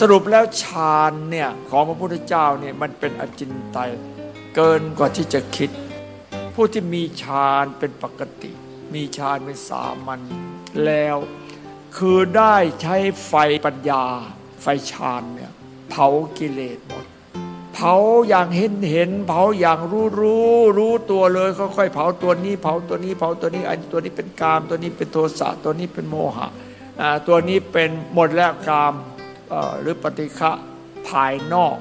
สรุปแล้วฌานเนี่ยของพระพุทธเจ้าเนี่ยมันเป็นอจินไตยเกินกว่าที่จะคิด ผู้ที่มีฌานเป็นปกติ มีฌานเป็นสามัญแล้ว คือได้ใช้ไฟปัญญา ไฟฌานเนี่ยเผากิเลสหมดเผาอย่างเห็นเห็น เผาอย่างรู้รู้รู้ตัวเลยค่อยๆเผาตัวนี้ เผาตัวนี้เผาตัวนี้อันตัวนี้เป็นกาม ตัวนี้เป็นโทสะตัวนี้เป็นโมหะอ่าตัวนี้เป็นหมดแล้วกาม หรือปฏิฆะภายนอก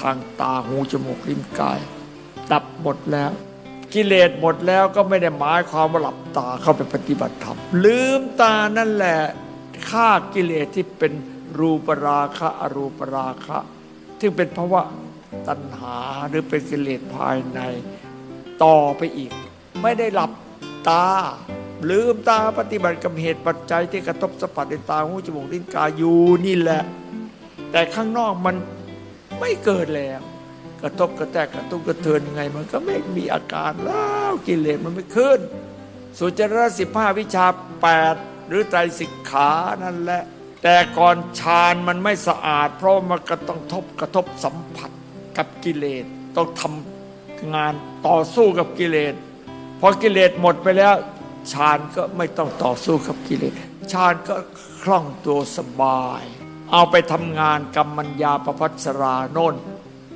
ทางตาหูจมูกลิ้นกาย ดับหมดแล้ว กิเลสหมดแล้วก็ไม่ได้หมายความว่าหลับตาเข้าไปปฏิบัติธรรมลืมตานั่นแหละฆ่ากิเลสที่เป็นรูปราคะอรูปราคะซึ่งเป็นภาวะตัณหาหรือเป็นกิเลสภายใน ต่อไปอีก ไม่ได้หลับตา ลืมตาปฏิบัติกับเหตุปัจจัยที่กระทบสัมผัสในตาหูจมูกลิ้นกายอยู่นี่แหละ แต่ข้างนอกมันไม่เกิดแล้ว กระทบกระแทกกระตุกกระเทือนยังไง มันก็ไม่มีอาการแล้วกิเลสมันไม่ขึ้น สุจริตสิบห้าวิชาแปดหรือไตรสิกขานั่นแหละ แต่ก่อนฌานมันไม่สะอาด เพราะมันก็ต้องทบกระทบสัมผัสกับกิเลสต้องทำงานต่อสู้กับกิเลสพอกิเลสหมดไปแล้ว ฌานก็ไม่ต้องต่อสู้กับกิเลสฌานก็คล่องตัวสบาย เอาไปทำงานกรรมัญญาประพัสราโน่น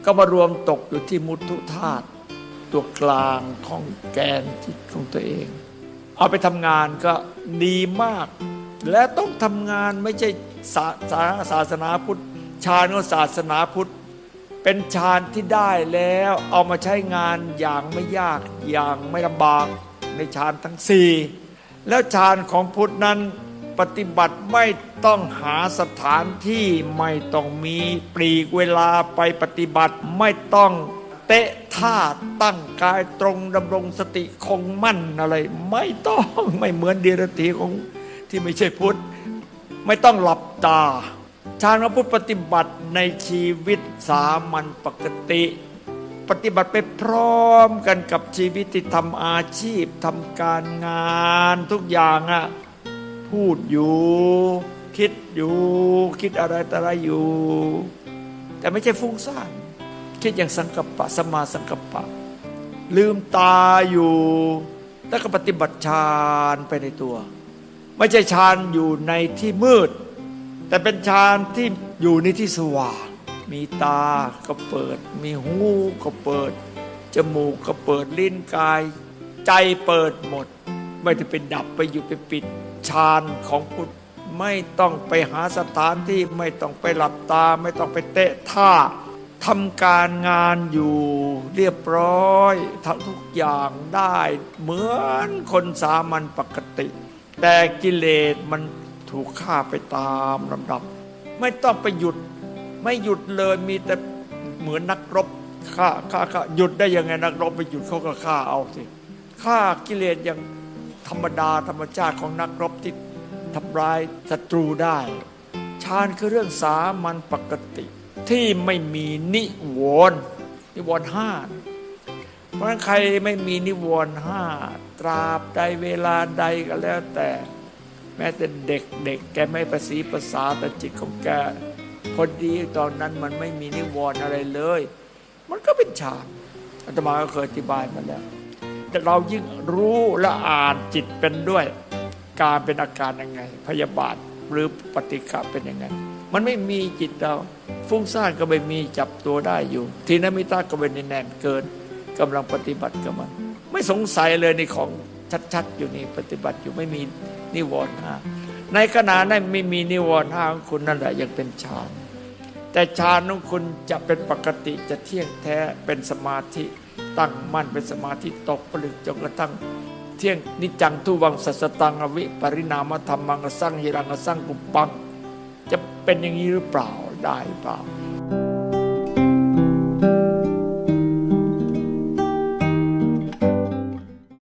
ก็มารวมตกอยู่ที่มุทุธาตุตัวกลางของแกนจิตของตัวเอง เอาไปทำงานก็ดีมาก และต้องทำงานไม่ใช่ศาศาศาสนาพุทธฌานของศาสนาพุทธ เป็นฌานที่ได้แล้วเอามาใช้งานอย่างไม่ยากอย่างไม่ลำบาก ในฌานทั้งสี่แล้วฌานของพุทธนั้นปฏิบัติไม่ต้องหาสถานที่ไม่ต้องมีปลีกเวลาไปปฏิบัติไม่ต้องเตะท่าตั้งกายตรงดำรงสติคงมั่นอะไร ไม่ต้องไม่เหมือนเดรถีของที่ไม่ใช่พุทธไม่ต้องหลับตาชาญพุทธปฏิบัติในชีวิตสามัญปกติ ปฏิบัติไปพร้อมกันกับชีวิตที่ทำอาชีพทำการงานทุกอย่างอะพูดอยู่ คิดอยู่ คิดอะไรแต่อะไรอยู่ แต่ไม่ใช่ฟุ้งซ่านคิดอย่างสังกัปปะสมมาสังกัปปะ ลืมตาอยู่ แล้วก็ปฏิบัติฌานไปในตัว ไม่ใช่ฌานอยู่ในที่มืด แต่เป็นฌานที่อยู่ในที่สว่าง มีตาก็เปิด มีหูก็เปิด จมูกก็เปิดลิ้นกาย ใจเปิดหมด ไม่ได้เป็นดับไปอยู่ไปปิดฌานของพุทธไม่ต้องไปหาสถานที่ไม่ต้องไปหลับตา ไม่ต้องไปเตะท่าทำการงานอยู่เรียบร้อยทำทุกอย่างได้ เหมือนคนสามัญปกติ แต่กิเลสมันถูกฆ่าไปตามลำดับ ไม่ต้องไปหยุด ไม่หยุดเลยมีแต่เหมือนนักรบฆ่าฆ่าฆ่าหยุดได้ยังไงนักรบไปหยุดเขาก็ฆ่าเอาสิฆ่ากิเลสอย่างธรรมดาธรรมชาติของนักรบที่ทำร้ายศัตรูได้ฌานคือเรื่องสามัญปกติ ที่ไม่มีนิวรณ์นิวรณ์ห้าเพราะฉะนั้นใครไม่มีนิวรณ์ห้าตราบใดเวลาใดก็แล้วแต่ แม้แต่เด็กเด็กแกไม่ประสีภาษาแต่จิตของแก อดีตอนนั้นมันไม่มีนิวรณ์อะไรเลย มันก็เป็นฌานอาตมาก็เคยอธิบายมาแล้วแต่เรายิ่งรู้และอ่านจิตเป็นด้วย การเป็นอาการยังไง พยาบาทหรือปฏิฆะเป็นยังไง มันไม่มีจิตเรา ฟุ้งซ่านก็ไม่มีจับตัวได้อยู่ ทีนมิตาก็เป็นแน่นเกินกำลังปฏิบัติกับมัน ไม่สงสัยเลยในของชัดๆ อยู่นี่ปฏิบัติอยู่ไม่มีนิวรณ์ห้าในขณะนั้นไม่มีนิวรณ์ห้าของคุณนั่นแหละยังเป็นฌาน แต่ฌานของคุณจะเป็นปกติจะเที่ยงแท้เป็นสมาธิตั้งมั่นเป็นสมาธิตกผลึกจนกระทั่ง เที่ยงนิจังทุวังสัสตังอวิปริณามธรรมังสร้างหิรังสร้างกุปปัง จะเป็นอย่างนี้หรือเปล่าได้เปล่า